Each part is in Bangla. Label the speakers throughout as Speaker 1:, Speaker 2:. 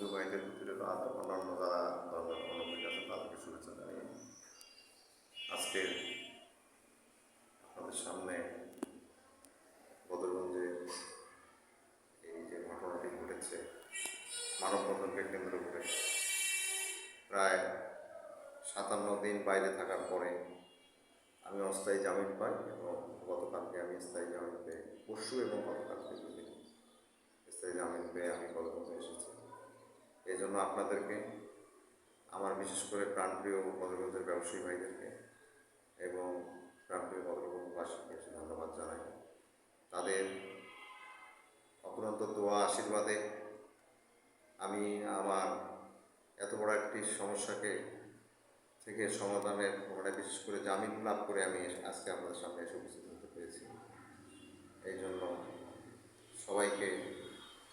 Speaker 1: হিন্দু ভাইদের প্রতি অন্যান্য যারা ধর্মাবলম্বী আছেন তাদেরকে শুভেচ্ছা জানিয়ে আজকে আপনাদের সামনে বদরগঞ্জে এই যে ঘটনাটি ঘটেছে, মানববন্ধনকে কেন্দ্র করে প্রায় সাতান্ন দিন বাইরে থাকার পরে আমি অস্থায়ী জামিন পাই এবং গতকালকে আমি স্থায়ী জামিন পেয়ে, পরশু এবং গতকালকে স্থায়ী জামিন পেয়ে আমি বদরগঞ্জে এসেছি। এই জন্য আপনাদেরকে, আমার বিশেষ করে প্রাণপ্রিয় বদরগঞ্জের ব্যবসায়ী ভাইদেরকে এবং প্রাণপ্রিয় বদরগঞ্জবাসীকে ধন্যবাদ জানাই। তাদের অপুরন্ত দোয়া, আশীর্বাদে আমি আমার এত বড় একটি সমস্যাকে থেকে সমাধানের মানে বিশেষ করে জামিন লাভ করে আমি আজকে আপনাদের সামনে এসে উপস্থিত হতে পেরেছি। এই জন্য সবাইকে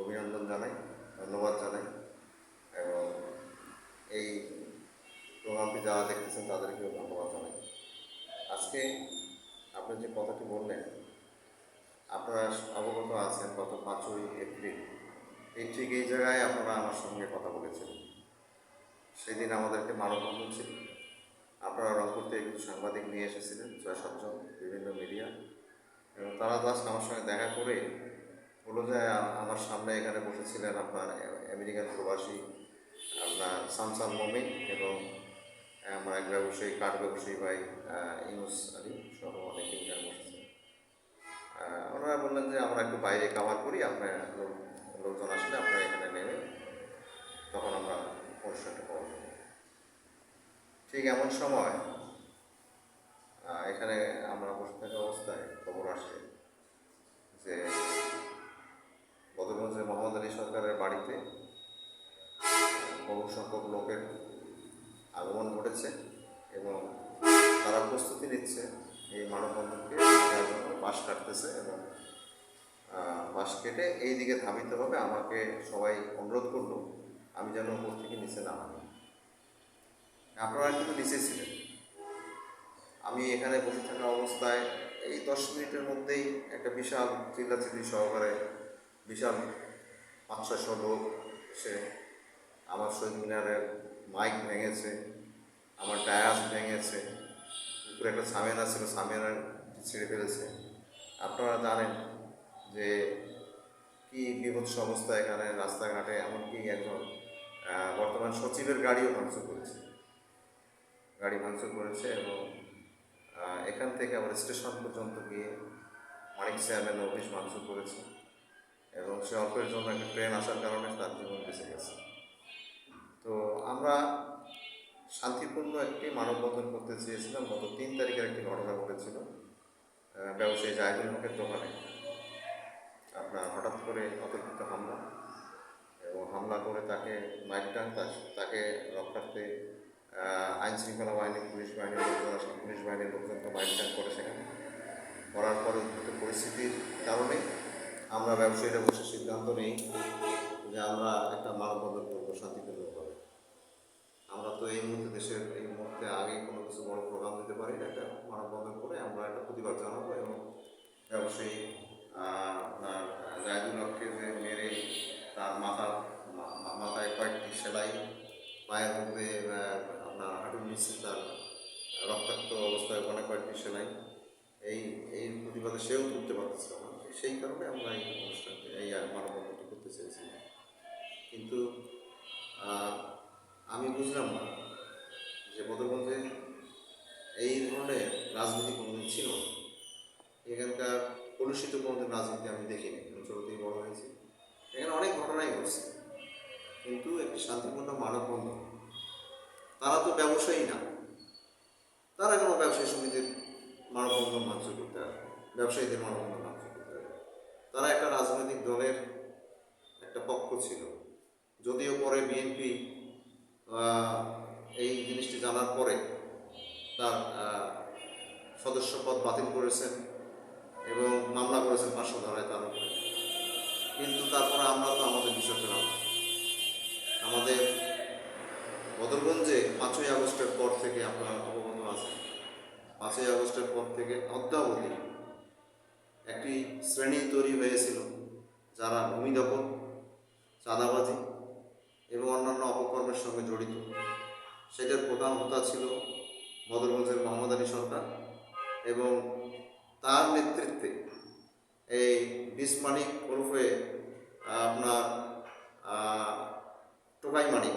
Speaker 1: অভিনন্দন জানাই, ধন্যবাদ জানাই। এবং এই প্রোগ্রামটি যারা দেখতেছেন তাদেরকেও ধন্যবাদ জানাই। আজকে আপনি যে কথাটি বললেন, আপনারা অবগত আছেন গত পাঁচই এপ্রিল। এই ঠিক এই জায়গায় আপনারা আমার সঙ্গে কথা বলেছিলেন সেদিন আমাদেরকে মানববন্ধন ছিল। আপনারা রংপুর থেকে কিছু সাংবাদিক নিয়ে এসেছিলেন, ছয় সাতজন বিভিন্ন মিডিয়া। এবং তারা জাস্ট আমার সঙ্গে দেখা করে বলল যে, আমার সামনে এখানে বসেছিলেন আপনার আমেরিকান প্রবাসী আপনার সামসান মমিন এবং আমার এক ব্যবসায়ী কাঠ ব্যবসায়ী ভাই আহ, ইউনুস আলী সহ অনেকে বসেছেন আহ, ওনারা বললেন যে আমরা একটু বাইরে কাভার করি আপনার লোকজন আসলে আপনারা এখানে নেমে তখন আমরা অনুষ্ঠানটা করব। ঠিক এমন সময় এখানে আমরা বসে থাকা অবস্থায় খবর আসে যে বদরগঞ্জের মোহাম্মদ আলী সরকারের বাড়িতে বহু সংখ্যক লোকের আগমন ঘটেছে এবং তারা প্রস্তুতি নিচ্ছে এই মানববন্ধনকে। বাস কাটতেছে এবং বাস কেটে এই দিকে ধাবিত হবে। আমাকে সবাই অনুরোধ করল, আমি যেন উপর থেকে নিচে নামাই আপনারা কিন্তু নিচে ছিলেন। আমি এখানে বসে থাকা অবস্থায় এই দশ মিনিটের মধ্যেই একটা বিশাল চিল্লাচিল্লি সহকারে বিশাল পাঁচ ছয়শো লোক এসে আমার মিনারের মাইক ভেঙেছে, আমার ডায়াস ভেঙেছে, উপরে একটা সামিয়ানা ছিল সামিয়ানা ছিঁড়ে ফেলেছে। আপনারা জানেন যে কি বিভৎস অবস্থা এখানে রাস্তাঘাটে, এমনকি একজন বর্তমান সচিবের গাড়িও ভাঙচুর করেছে। গাড়ি ভাঙচুর করেছে এবং এখান থেকে আবার স্টেশন পর্যন্ত গিয়ে মানিক স্যামের অফিস ভাঙচুর করেছে এবং সে অল্পের জন্য একটা ট্রেন আসার কারণে তার জীবন বেঁচে গেছে। তো আমরা শান্তিপূর্ণ একটি মানববন্ধন করতে চেয়েছিলাম। গত তিন তারিখের একটি ঘটনা ঘটেছিল ব্যবসায়ী জাহিদুল হকের দোকানে। আপনার হঠাৎ করে অতর্কিত হামলা এবং হামলা করে তাকে মাইকটান তাকে রক্ষার্থে আইন শৃঙ্খলা বাহিনী, পুলিশ বাহিনীর পুলিশ বাহিনীর লোকজনকে মাইকটান করে সেখানে করার পরে উদ্ভূত পরিস্থিতির কারণে আমরা ব্যবসায়ীরা বসে সিদ্ধান্ত নিই যে আমরা একটা মানববন্ধন করব শান্তিপূর্ণভাবে আমরা তো এই মুহূর্তে দেশের, এই মুহূর্তে আগে কোনো কিছু বড় প্রোগ্রাম দিতে পারি না, একটা মানববন্ধন করে আমরা একটা প্রতিবাদ জানাব এবং ব্যবসায়ী আপনার জায়দুল হককে যে মেরে তার মাথা মাথায় কয়েকটি সেলাই পায়ের মধ্যে আপনার হাঁটুর নিচে তার রক্তাক্ত অবস্থায় অনেক কয়েকটি সেলাই, এই এই প্রতিবাদে সেও তুলতে পারতেছিল না। সেই কারণে আমরা এই অনুষ্ঠানটি এই মানববন্ধনটি করতে চেয়েছিলাম কিন্তু আহ, আমি বুঝলাম না যে বদরগঞ্জে এই ধরনের রাজনীতি কোনোদিন ছিল না এখানকার কলুষিত কোনোদিন রাজনীতি আমি দেখিনি আমি ছোটো থেকে বড় হয়েছি এখানে অনেক ঘটনাই ঘটছে কিন্তু একটি শান্তিপূর্ণ মানববন্ধন। তারা তো ব্যবসায়ী না। তারা কোনো ব্যবসায়ী সমিতির মানববন্ধন ভাঙচুর করতে পারে ব্যবসায়ীদের মানববন্ধন ভাঙচুর করতে পারে তারা একটা রাজনৈতিক দলের একটা পক্ষ ছিল। যদিও পরে বিএনপি এই জিনিসটি জানার পরে তার সদস্যপদ বাতিল করেছেন এবং মামলা করেছেন পাঁচশো ধারায় তার উপরে। কিন্তু তারপরে আমরা তো আমাদের বিষয় পেলাম না। আমাদের বদরগঞ্জে পাঁচই আগস্টের পর থেকে আপনারা অবগত আছেন। পাঁচই আগস্টের পর থেকে অদ্যাবধি একটি শ্রেণি তৈরি হয়েছিল যারা ভূমি দখল, চাঁদাবাজি এবং অন্যান্য অপকর্মের সঙ্গে জড়িত। সেটার প্রধান হোতা ছিল বদরগঞ্জের মোহাম্মদ আলী সরকার এবং তার নেতৃত্বে এই বিশ মানিক ওরফে আপনার টোকাই মানিক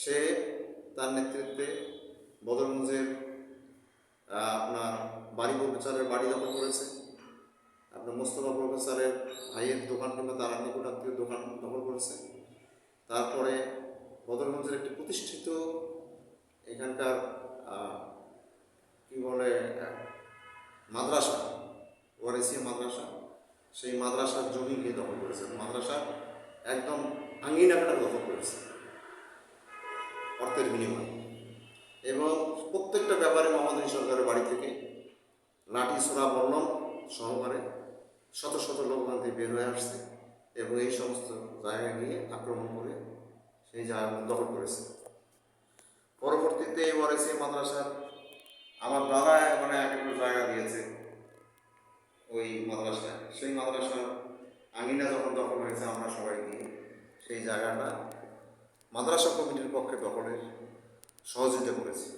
Speaker 1: সে তার নেতৃত্বে বদরগঞ্জের আপনার বাড়ি প্রফেসরের বাড়ি দখল করেছে। আপনার মোস্তফা প্রফেসরের ভাইয়ের দোকান কিংবা তার নিকটাত্মীয় দোকান দখল করেছে। তারপরে বদরগঞ্জের একটি প্রতিষ্ঠিত এখানকার কি বলে, মাদ্রাসা ওয়ারেসি মাদ্রাসা, সেই মাদ্রাসার জমিকে দখল করেছে। মাদ্রাসা একদম আঙ্গিনাটা দখল করেছে। অর্থের বিনিময়ে। এবং প্রত্যেকটা ব্যাপারে মোহাম্মদ সরকারের বাড়ি থেকে লাঠি, ছোড়া বর্ণম সহকারে শত শত লোক থেকে বের হয়ে আসছে এবং এই সমস্ত জায়গায় গিয়ে আক্রমণ করে সেই জায়গা দখল করেছে। পরবর্তীতে এই ওয়ারেসি মাদ্রাসার আমার দাদা মানে এক একটা জায়গা দিয়েছে ওই মাদ্রাসায়। সেই মাদ্রাসার আঙিনা যখন দখল হয়েছে, আমরা সবাই গিয়ে সেই জায়গাটা মাদ্রাসা কমিটির পক্ষে দখলের সহযোগিতা করেছি।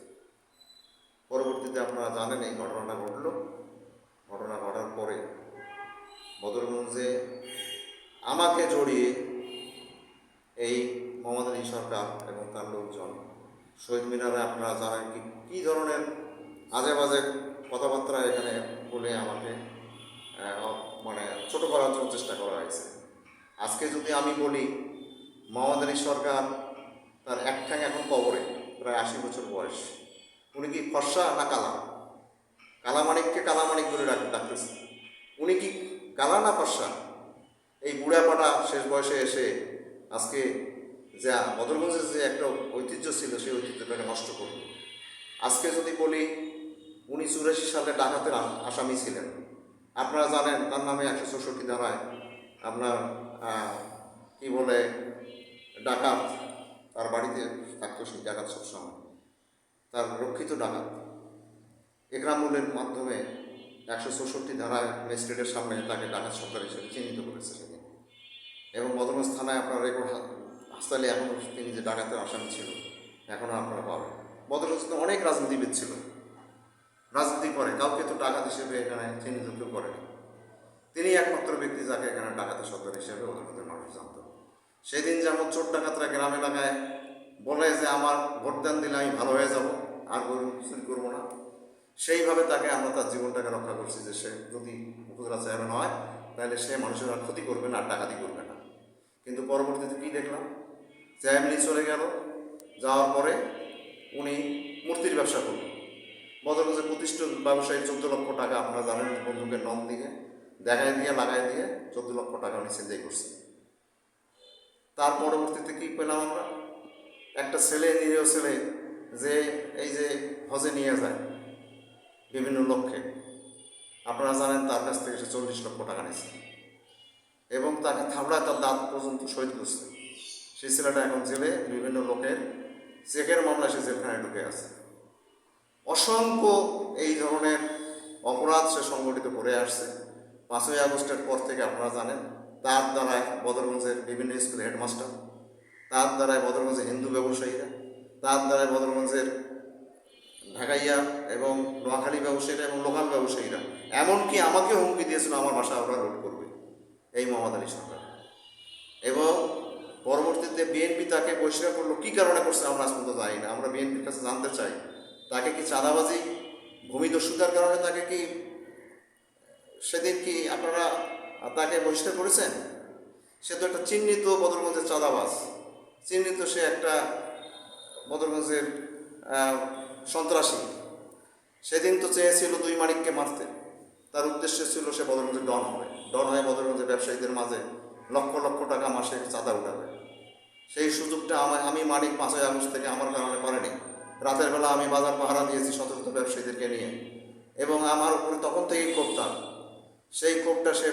Speaker 1: পরবর্তীতে আপনারা জানেন এই ঘটনাটা ঘটল। ঘটনা ঘটার পরে বদরগঞ্জে আমাকে জড়িয়ে এই মোহাম্মদ আলী সরকার এবং তার লোকজন, শহীদ মিনারে আপনারা জানেন কি, কী ধরনের আজে বাজে কথাবার্তা এখানে বলে আমাকে মানে ছোট করার জন্য চেষ্টা করা হয়েছে। আজকে যদি আমি বলি আলী সরকার তার এক ঠ্যাং এখন কবরে, প্রায় আশি বছর বয়স। উনি কি ফর্সা না কালা? কালামানিককে কালামানিক বলে ডাক ডাকতেছে। উনি কি কালা না ফর্সা এই বুড়াপাটা শেষ বয়সে এসে আজকে যা বদরগঞ্জের যে একটা ঐতিহ্য ছিল, সেই ঐতিহ্যটাকে নষ্ট করল। আজকে যদি বলি, উনি চুরাশি সালে ডাকাতের আসামি ছিলেন। আপনারা জানেন, তার নামে একশো চৌষট্টি ধারায় আপনার কি বলে ডাকাত, তার বাড়িতে থাকতো সেই ডাকাত সবসময়। তার রক্ষিত ডাকাত। একরামুলের মাধ্যমে একশো চৌষট্টি ধারায় ম্যাজিস্ট্রেটের সামনে তাকে ডাকাত সরকার হিসেবে চিহ্নিত করেছে সেদিন। এবং বদরগঞ্জ থানায় আপনার রেকর্ড হাসপাতালে এখনও তিনি যে ডাকাতের আসামি ছিল, এখনও আপনারা পাবেন। তো অনেক রাজনীতিবিদ ছিল। রাজনীতি করে, কাউকে তো ডাকাত হিসেবে এখানে চিহ্নিত করেনি তিনি একমাত্র ব্যক্তি যাকে এখানে ডাকাতের সরকার হিসেবে বদরগঞ্জের মানুষ জানত। সেদিন যেমন চোর ডাকাতরা গ্রাম এলাকায় বলে যে আমার ভোটদান দিলে আমি ভালো হয়ে যাব, আর গরু চুরি করব না। সেইভাবে তাকে আমরা তার জীবনটাকে রক্ষা করছি যে সে যদি উপজেলা চেয়ারম্যান হয়, তাহলে সে মানুষের আর ক্ষতি করবে না, আর ডাকাতি করবে না। কিন্তু পরবর্তীতে কী দেখলাম? চেয়ারম্যানই চলে গেল, যাওয়ার পরে উনি মূর্তির ব্যবসা করলেন। বদরগঞ্জের প্রতিষ্ঠিত ব্যবসায়ী চোদ্দ লক্ষ টাকা, আপনারা জানেন বন্ধুকে নম দিয়ে, দেখায় দিয়ে লাগাই দিয়ে চোদ্দ লক্ষ টাকা উনি সেন্দাই করছেন। তার পরবর্তীতে কি পেলাম আমরা? একটা ছেলে নিরীহ ছেলে, যে এই যে হজে নিয়ে যায় বিভিন্ন লক্ষ্যে। আপনারা জানেন তার কাছ থেকে সে চল্লিশ লক্ষ টাকা নিয়েছে। এবং তাকে থাবড়ায় তার দাঁত পর্যন্ত শহীদ করছে। সেই ছেলেটা এখন জেলে বিভিন্ন লোকের চেকের মামলায় সে জেলখানায় ঢুকে আছে। অসংখ্য এই ধরনের অপরাধ সে সংগঠিত করে আসছে। পাঁচই আগস্টের পর থেকে আপনারা জানেন তার দ্বারায় বদরগঞ্জের বিভিন্ন স্কুলের হেডমাস্টার, তার দ্বারায় বদরগঞ্জের হিন্দু ব্যবসায়ীরা, তার দ্বারায় বদরগঞ্জের ঢাকাইয়া এবং নোয়াখালী ব্যবসায়ীরা এবং লোকাল ব্যবসায়ীরা। এমনকি আমাকে হুমকি দিয়েছিল আমার বাসা ওরা রোড করবে, এই মোহাম্মদ আলী সরকার। এবং পরবর্তীতে বিএনপি তাকে বহিষ্কার করল, কী কারণে করছে আমরা আজ পর্যন্ত জানি না। আমরা বিএনপির কাছে জানতে চাই, তাকে কি চাঁদাবাজি ভূমি ভূমিদস্যুতার কারণে তাকে কি সেদিন কি আপনারা তাকে বহিষ্কার করেছেন? সে তো একটা চিহ্নিত বদরগঞ্জের চাঁদাবাস চিহ্নিত সে একটা বদরগঞ্জের সন্ত্রাসী। সেদিন তো চেয়েছিল দুই মানিককে মারতে। তার উদ্দেশ্য ছিল সে বদরগঞ্জের ডন হবে। ডন হয়ে বদরগঞ্জের ব্যবসায়ীদের মাঝে লক্ষ লক্ষ টাকা মাসে চাঁদা উঠাবে। সেই সুযোগটা আমার আমি মানিক পাঁচই আগস্ট থেকে আমার কারণে করেনি রাতের বেলা আমি বাজার পাহারা দিয়েছি শত শত ব্যবসায়ীদেরকে নিয়ে। এবং আমার উপরে তখন থেকেই ক্ষোভটা সেই ক্ষোভটা সে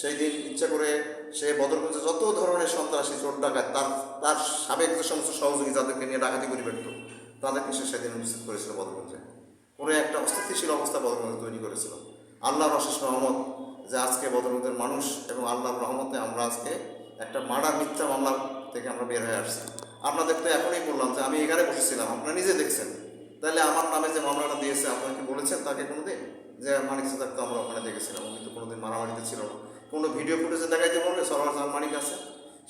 Speaker 1: সেই দিন ইচ্ছা করে সে বদরগঞ্জে যত ধরনের সন্ত্রাসী চোর ডাকায় তার তার সাবেক যে সমস্ত সহযোগী যাদেরকে নিয়ে ডাকাতি করে বেরত, তাদেরকে সে সেদিন উপস্থিত করেছিল বদরগঞ্জে করে একটা অস্থিতিশীল অবস্থা বদরগঞ্জে তৈরি করেছিল। আল্লাহর অশেষ রহমত যে আজকে বদরগঞ্জের মানুষ এবং আল্লাহর রহমতে আমরা আজকে একটা মার্ডার মিথ্যা মামলা থেকে আমরা বের হয়ে আসছি। আপনাদের তো এখনই বললাম যে আমি এখানে বসেছিলাম, আপনারা নিজে দেখছেন। তাহলে আমার নামে যে মামলাটা দিয়েছে, আপনারা কি বলেছেন তাকে কোনোদিন? যে মানিক সাদাক তো আমরা ওখানে দেখেছিলাম, উনি তো কোনোদিন মারামারিতে ছিল না। কোনো ভিডিও ফুটেজে দেখাইতে পারবে সরওয়ার জাহান মানিক আছে।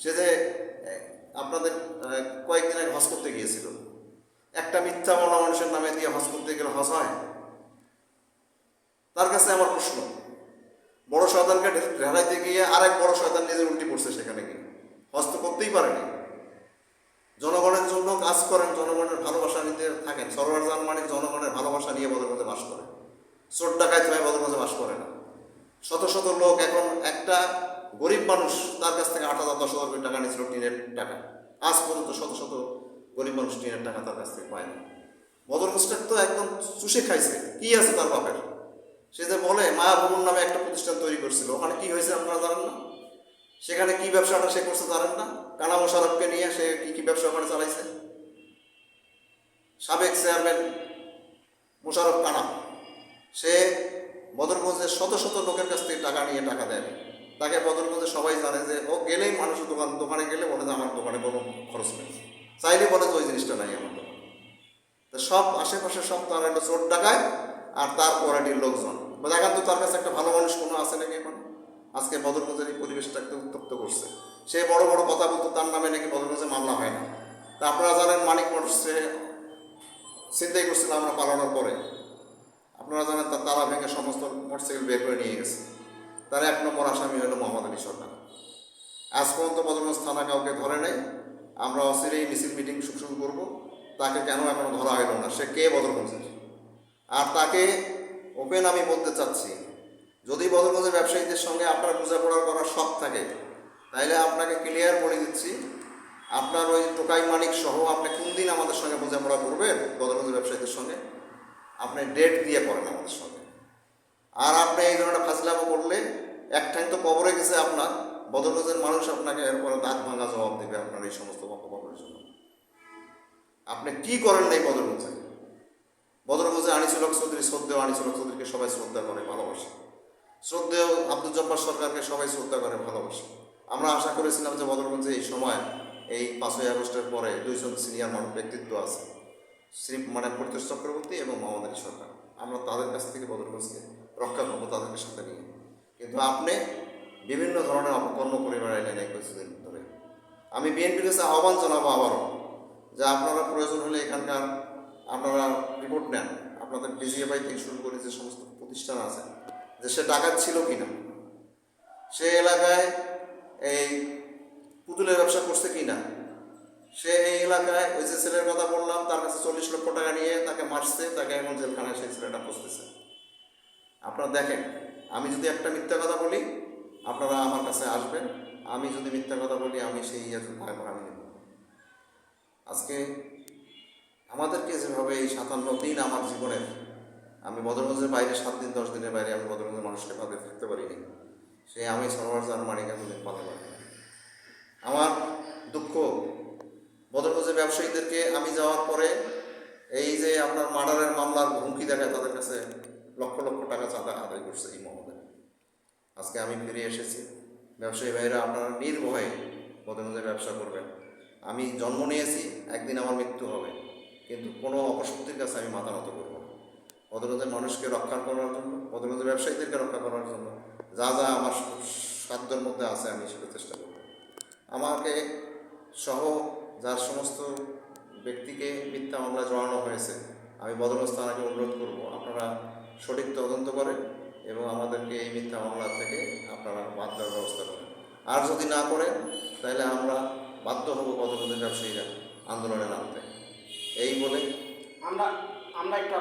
Speaker 1: সে যে আপনাদের কয়েকদিন আগে হজ করতে গিয়েছিল। একটা মিথ্যা মামলা মানুষের নামে দিয়ে হজ করতে গেলে হজ হয়? তার কাছে আমার প্রশ্ন। বড় শয়তানকে ঢেলাইতে গিয়ে আরেক বড় শয়তান নিজের উল্টি পড়ছে সেখানে গিয়ে। হজ তো করতেই পারেনি জনগণের জন্য কাজ করেন, জনগণের ভালোবাসা নিতে থাকেন। সরোয়ার জান মানে জনগণের ভালোবাসা নিয়ে বদরগঞ্জে বাস করে। চোর ডাকায় হয়ে বদরগঞ্জে বাস করে না। শত শত লোক এখন একটা গরিব মানুষ তার কাছ থেকে আট হাজার, দশ হাজার কোটি টাকা নিয়েছিল টিনের টাকা। আজ পর্যন্ত শত শত গরিব মানুষ টিনের টাকা তার কাছ থেকে পায় না। বদরগঞ্জটা তো একদম চুষে খাইছে। কি আছে তার বাপের? সে যে বলে, মায়া ভবন নামে একটা প্রতিষ্ঠান তৈরি করছিল। ওখানে কি হয়েছে আপনারা জানেন না? সেখানে কি ব্যবসাটা সে করছে জানেন না? কানা মোশারফকে নিয়ে সে কি কি ব্যবসা ওখানে চালাইছে? সাবেক চেয়ারম্যান মোশারফ কানা, সে বদরগঞ্জের শত শত লোকের কাছ থেকে টাকা নিয়ে টাকা দেয়। তাকে বদরগঞ্জে সবাই জানে যে ও গেলেই মানুষ দোকান, দোকানে গেলে বলে যে আমার দোকানে কোনো খরচ নেই। চাইলে বলে যে ওই জিনিসটা নাই আমার দোকানে। তো সব আশেপাশে সব তার একটা চোর ডাকায় আর তার কোয়ালিটির লোকজন। দেখান তো তার কাছে একটা ভালো মানুষ কোনো আছে নাকি এখন? আজকে বদরগঞ্জের এই পরিবেশটাকে উত্তপ্ত করছে। সে বড় বড় কথা বলতো, তার নামে নাকি বদরগঞ্জে মামলা হয় না। তা আপনারা জানেন মানিক মোটর সে চিন্তাই করছিল আমরা পালানোর পরে। আপনারা জানেন তার তালা ভেঙে সমস্ত মোটরসাইকেল বের করে নিয়ে গেছে। তার এক নম্বর আসামি হলো মোহাম্মদ আলী সরকার। আজ পর্যন্ত বদরগঞ্জ থানা কাউকে ধরে নেই। আমরা অচিরেই মিছিল মিটিং শুরু করব। তাকে কেন এখনও ধরা হলো না? সে কে বদরগঞ্জের? আর তাকে ওপেন আমি বলতে চাচ্ছি, যদি বদরগঞ্জের ব্যবসায়ীদের সঙ্গে আপনার বোঝাপড়া করার শখ থাকে, তাইলে আপনাকে ক্লিয়ার বলে দিচ্ছি, আপনার ওই টোকাই মানিক সহ আপনি কোন দিন আমাদের সঙ্গে বোঝাপড়া করবেন বদরগঞ্জের ব্যবসায়ীদের সঙ্গে? আপনি ডেট দিয়ে করেন আমাদের সঙ্গে। আর আপনি এই ধরনের ফাজলামো করলে এক টাইম তো কবরে গেছে আপনার বদরগঞ্জের মানুষ আপনাকে এরপরে দাঁত ভাঙা জবাব দেবে আপনার এই সমস্ত বক্তব্যের জন্য। আপনি কি করেন নাই বদরগঞ্জে বদরগঞ্জে আনিসুলক চৌধুরী, শ্রদ্ধেয় আনিসুলক চৌধুরীকে সবাই শ্রদ্ধা করে, ভালোবাসে। শ্রদ্ধেয় আব্দুল জব্বার সরকারকে সবাই শ্রদ্ধা করে, ভালোবাসে। আমরা আশা করেছিলাম যে বদরগঞ্জে এই সময়, এই পাঁচই আগস্টের পরে দুইজন সিনিয়র মানুষ ব্যক্তিত্ব আছে শ্রী মানে প্রত্যুষ চক্রবর্তী এবং মোহাম্মদ সরকার। আমরা তাদের কাছ থেকে বদরগঞ্জকে রক্ষা করব তাদেরকে সাথে নিয়ে। কিন্তু আপনি বিভিন্ন ধরনের অপকর্ম করে বেড়াইলেন এই কিছুদিন ধরে। আমি বিএনপির কাছে আহ্বান জানাব আবারও যে আপনারা প্রয়োজন হলে এখানকার আপনারা রিপোর্ট নেন। আপনাদের ডিজিএফআই থেকে শুরু করে যে সমস্ত প্রতিষ্ঠান আছে, যে সে ডাকাত ছিল কি না সে এলাকায় এই পুতুলের ব্যবসা করছে কিনা সে এই এলাকায় ওই যে ছেলের কথা বললাম, তার কাছে চল্লিশ লক্ষ টাকা নিয়ে তাকে মারছে, তাকে এখন জেলখানায় সেই ছেলেটা বসতেছে আপনারা দেখেন, আমি যদি একটা মিথ্যা কথা বলি, আপনারা আমার কাছে আসবেন। আমি যদি মিথ্যা কথা বলি, আমি সেই ইয়ে ভাগ আমি নেব। আজকে আমাদেরকে যেভাবে এই সাতান্ন দিন আমার জীবনের, আমি বদরগঞ্জের বাইরে সাত দিন, দশ দিনের বাইরে আমি বদরগঞ্জের মানুষকে ভাবে থাকতে পারিনি। সে আমি সরোয়ার জান মানিক এতদিন পাতে পারি আমার দুঃখ ব্যবসায়ীদেরকে আমি যাওয়ার পরে এই যে আপনার মার্ডারের মামলার হুমকি দেখায় তাদের কাছে লক্ষ লক্ষ টাকা চাঁদা আদায় করছে এই মহোদয় আজকে আমি ফিরে এসেছি। ব্যবসায়ী ভাইরা, আপনারা নির্ভয়ে বদরগঞ্জের ব্যবসা করবেন। আমি জন্ম নিয়েছি, একদিন আমার মৃত্যু হবে। কিন্তু কোনো অপশক্তির কাছে আমি মাথা নত করব না। বদরগঞ্জের মানুষকে রক্ষা করার জন্য, বদরগঞ্জের ব্যবসায়ীদেরকে রক্ষা করার জন্য যা যা আমার সাধ্যের মধ্যে আছে আমি সেটা চেষ্টা করব। আমাকে সহ যার সমস্ত ব্যক্তিকে মিথ্যা মামলা জড়ানো হয়েছে, আমি বদরগঞ্জ থানাকে অনুরোধ করব, আপনারা সঠিক তদন্ত করেন এবং আমাদেরকে এই মিথ্যা মামলা থেকে আপনারা বাদ দেওয়ার ব্যবস্থা করেন। আর যদি না করেন, তাহলে আমরা বাধ্য হব বদরগঞ্জের ব্যবসায়ীরা আন্দোলনে নামতে। এই বলে
Speaker 2: আমরা আমরা একটা